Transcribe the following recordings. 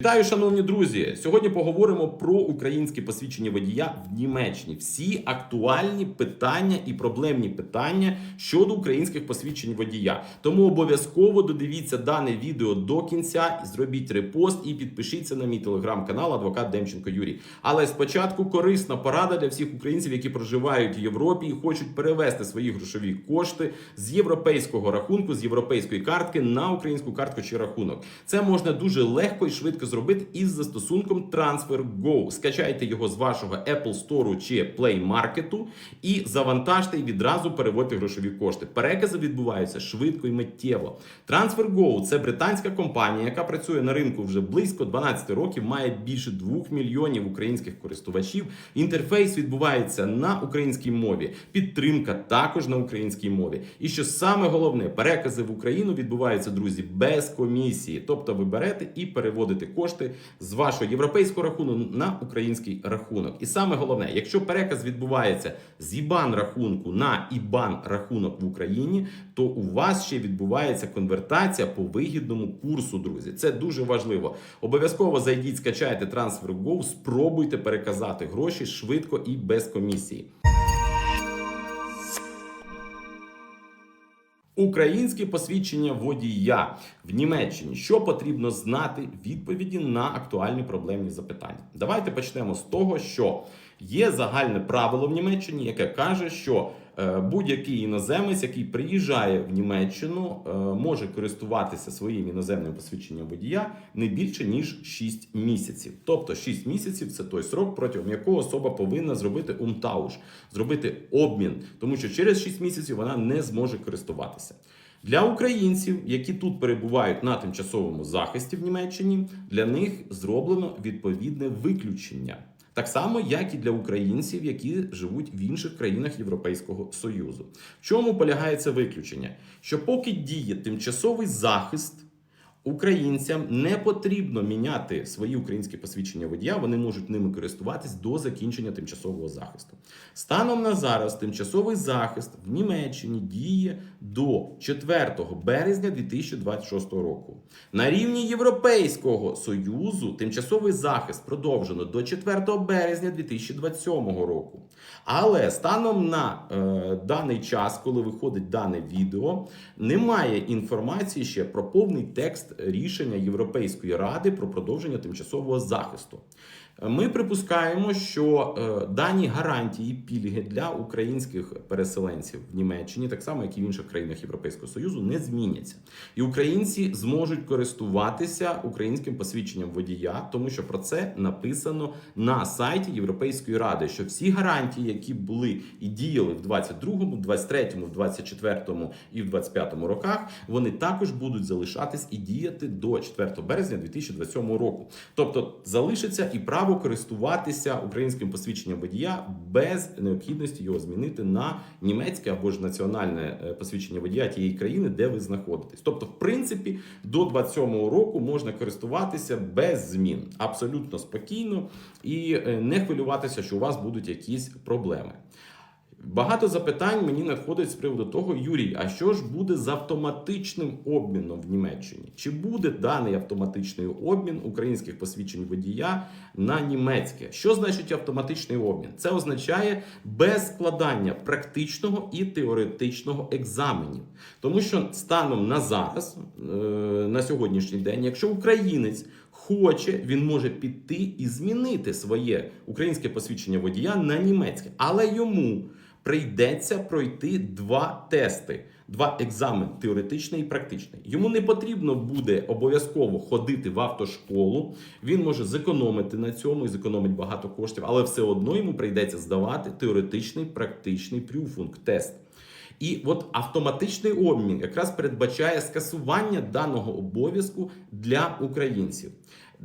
Вітаю, шановні друзі! Сьогодні поговоримо про українське посвідчення водія в Німеччині. Всі актуальні питання і проблемні питання щодо українських посвідчень водія. Тому обов'язково додивіться дане відео до кінця, зробіть репост і підпишіться на мій телеграм-канал Адвокат Демченко Юрій. Але спочатку корисна порада для всіх українців, які проживають в Європі і хочуть перевести свої грошові кошти з європейського рахунку, з європейської картки на українську картку чи рахунок. Це можна дуже легко і швидко зробити із застосунком TransferGo. Скачайте його з вашого Apple Store чи Play Market і завантажте і відразу переводьте грошові кошти. Перекази відбуваються швидко і миттєво. TransferGo – це британська компанія, яка працює на ринку вже близько 12 років, має більше 2 мільйонів українських користувачів. Інтерфейс відбувається на українській мові. Підтримка також на українській мові. І що саме головне, перекази в Україну відбуваються, друзі, без комісії. Тобто ви берете і переводите кошти з вашого європейського рахунку на український рахунок. І саме головне, якщо переказ відбувається з ІБАН рахунку на ІБАН рахунок в Україні, то у вас ще відбувається конвертація по вигідному курсу, друзі. Це дуже важливо. Обов'язково зайдіть, скачайте TransferGo, спробуйте переказати гроші швидко і без комісії. Українське посвідчення водія в Німеччині. Що потрібно знати? Відповіді на актуальні проблемні запитання. Давайте почнемо з того, що є загальне правило в Німеччині, яке каже, що будь-який іноземець, який приїжджає в Німеччину, е, може користуватися своїм іноземним посвідченням водія не більше ніж 6 місяців. Тобто 6 місяців це той срок, протягом якого особа повинна зробити умтауш, зробити обмін, тому що через 6 місяців вона не зможе користуватися. Для українців, які тут перебувають на тимчасовому захисті в Німеччині, для них зроблено відповідне виключення. Так само, як і для українців, які живуть в інших країнах Європейського Союзу. В чому полягає це виключення? Що поки діє тимчасовий захист, українцям не потрібно міняти свої українські посвідчення водія, вони можуть ними користуватись до закінчення тимчасового захисту. Станом на зараз тимчасовий захист в Німеччині діє до 4 березня 2026 року. На рівні Європейського союзу тимчасовий захист продовжено до 4 березня 2027 року. Але станом на е, даний час, коли виходить дане відео, немає інформації ще про повний текст рішення Європейської ради про продовження тимчасового захисту. Ми припускаємо, що е, дані гарантії пільги для українських переселенців в Німеччині, так само як і в інших країнах Європейського Союзу, не зміняться, і українці зможуть користуватися українським посвідченням водія, тому що про це написано на сайті Європейської ради. Що всі гарантії, які були і діяли в 22-му, 23-му, в 24-му і в 25-му роках, вони також будуть залишатись і діяти до 4 березня 2027 року. Тобто залишиться і право користуватися українським посвідченням водія без необхідності його змінити на німецьке або ж національне е, посвідчення водія тієї країни, де ви знаходитесь. Тобто, в принципі, до 27-го року можна користуватися без змін абсолютно спокійно і е, не хвилюватися, що у вас будуть якісь проблеми. Багато запитань мені надходить з приводу того, Юрій, а що ж буде з автоматичним обміном в Німеччині? Чи буде даний автоматичний обмін українських посвідчень водія на німецьке? Що значить автоматичний обмін? Це означає без складання практичного і теоретичного екзаменів. Тому що станом на зараз, е, на сьогоднішній день, якщо українець хоче, він може піти і змінити своє українське посвідчення водія на німецьке, але йому прийдеться пройти два тести. Два екзамени теоретичний і практичний. Йому не потрібно буде обов'язково ходити в автошколу. Він може зекономити на цьому і зекономить багато коштів, але все одно йому прийдеться здавати теоретичний практичний прюфунк тест. І от автоматичний обмін якраз передбачає скасування даного обов'язку для українців.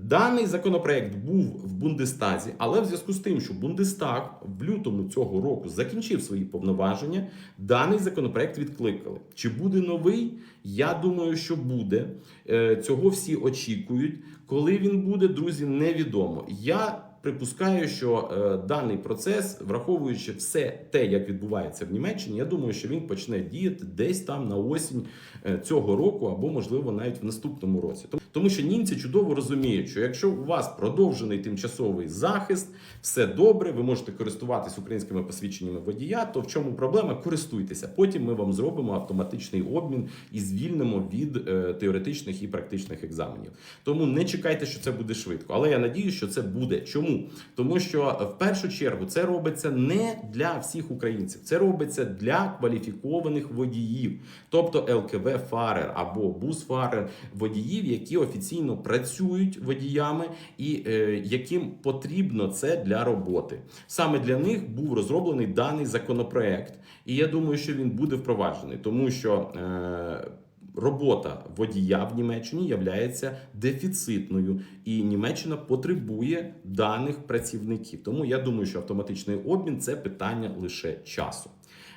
Даний законопроект був в Бундестазі, але в зв'язку з тим, що Бундестаг в лютому цього року закінчив свої повноваження, даний законопроект відкликали. Чи буде новий? Я думаю, що буде. Е, Цього всі очікують. Коли він буде, друзі, невідомо. Я припускаю, що е, даний процес, враховуючи все те, як відбувається в Німеччині, я думаю, що він почне діяти десь там на осінь е, цього року, або можливо навіть в наступному році. Тому- що німці чудово розуміють, що якщо у вас продовжений тимчасовий захист, все добре, ви можете користуватись українськими посвідченнями водія, то в чому проблема? Користуйтеся. Потім ми вам зробимо автоматичний обмін і звільнимо від е, теоретичних і практичних екзаменів. Тому не чекайте, що це буде швидко. Але я надію, що це буде. Чому? Тому що е, в першу чергу це робиться не для всіх українців, це робиться для кваліфікованих водіїв, тобто ЛКВ Фарер або бус Фарер, водіїв, які офіційно працюють водіями і е, яким потрібно це для роботи. Саме для них був розроблений даний законопроект, і я думаю, що він буде впроваджений, тому що. Е, Робота водія в Німеччині являється дефіцитною, і Німеччина потребує даних працівників. Тому я думаю, що автоматичний обмін це питання лише часу.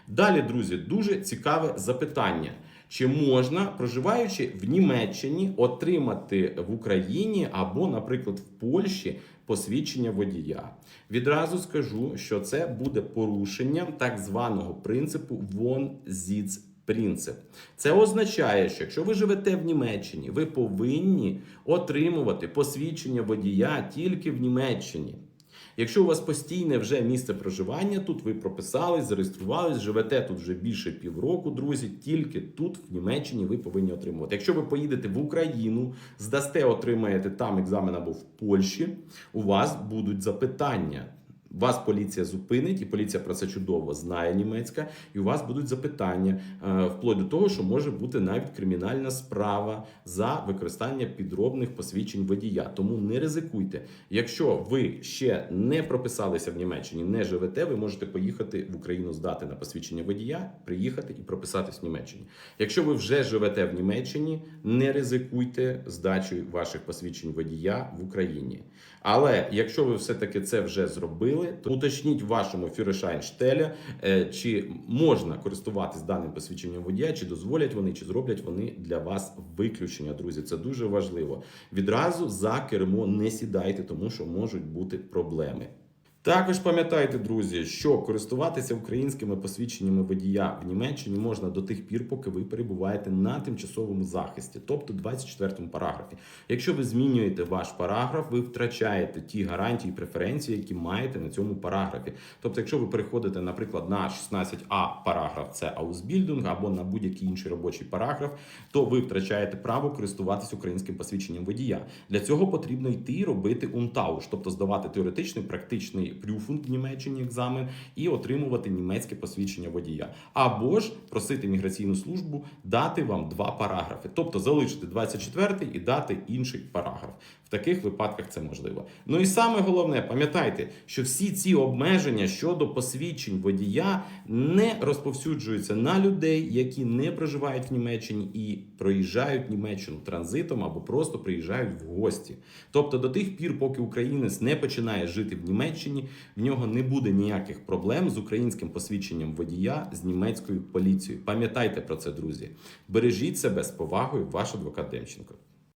Далі, друзі, дуже цікаве запитання. Чи можна, проживаючи в Німеччині, отримати в Україні або, наприклад, в Польщі посвідчення водія? Відразу скажу, що це буде порушенням так званого принципу «Вон зіц принцип. Це означає, що якщо ви живете в Німеччині, ви повинні отримувати посвідчення водія тільки в Німеччині. Якщо у вас постійне вже місце проживання, тут ви прописались, зареєструвались, живете тут вже більше півроку, друзі, тільки тут, в Німеччині, ви повинні отримувати. Якщо ви поїдете в Україну, здасте, отримаєте там екзамен або в Польщі, у вас будуть запитання. Вас поліція зупинить, і поліція про це чудово знає німецька, і у вас будуть запитання е, вплоть до того, що може бути навіть кримінальна справа за використання підробних посвідчень водія. Тому не ризикуйте. Якщо ви ще не прописалися в Німеччині, не живете, ви можете поїхати в Україну здати на посвідчення водія, приїхати і прописатись в Німеччині. Якщо ви вже живете в Німеччині, не ризикуйте здачею ваших посвідчень водія в Україні. Але якщо ви все-таки це вже зробили, то уточніть в вашому Фюрершайнштелі, е, чи можна користуватись даним посвідченням водія, чи дозволять вони, чи зроблять вони для вас виключення. Друзі, це дуже важливо. Відразу за кермо не сідайте, тому що можуть бути проблеми. Також пам'ятайте, друзі, що користуватися українськими посвідченнями водія в Німеччині можна до тих пір, поки ви перебуваєте на тимчасовому захисті, тобто 24-му параграфі. Якщо ви змінюєте ваш параграф, ви втрачаєте ті гарантії і преференції, які маєте на цьому параграфі. Тобто, якщо ви переходите, наприклад, на 16а параграф, це аусбільдинг, або на будь-який інший робочий параграф, то ви втрачаєте право користуватися українським посвідченням водія. Для цього потрібно йти робити унтауш, тобто здавати теоретичний, практичний прюфунг в Німеччині екзамен і отримувати німецьке посвідчення водія. Або ж просити міграційну службу дати вам два параграфи, тобто залишити 24-й і дати інший параграф. В таких випадках це можливо. Ну і саме головне, пам'ятайте, що всі ці обмеження щодо посвідчень водія не розповсюджуються на людей, які не проживають в Німеччині і проїжджають Німеччину транзитом або просто приїжджають в гості. Тобто до тих пір, поки українець не починає жити в Німеччині, в нього не буде ніяких проблем з українським посвідченням водія з німецькою поліцією. Пам'ятайте про це, друзі. Бережіть себе з повагою, ваш адвокат Демченко.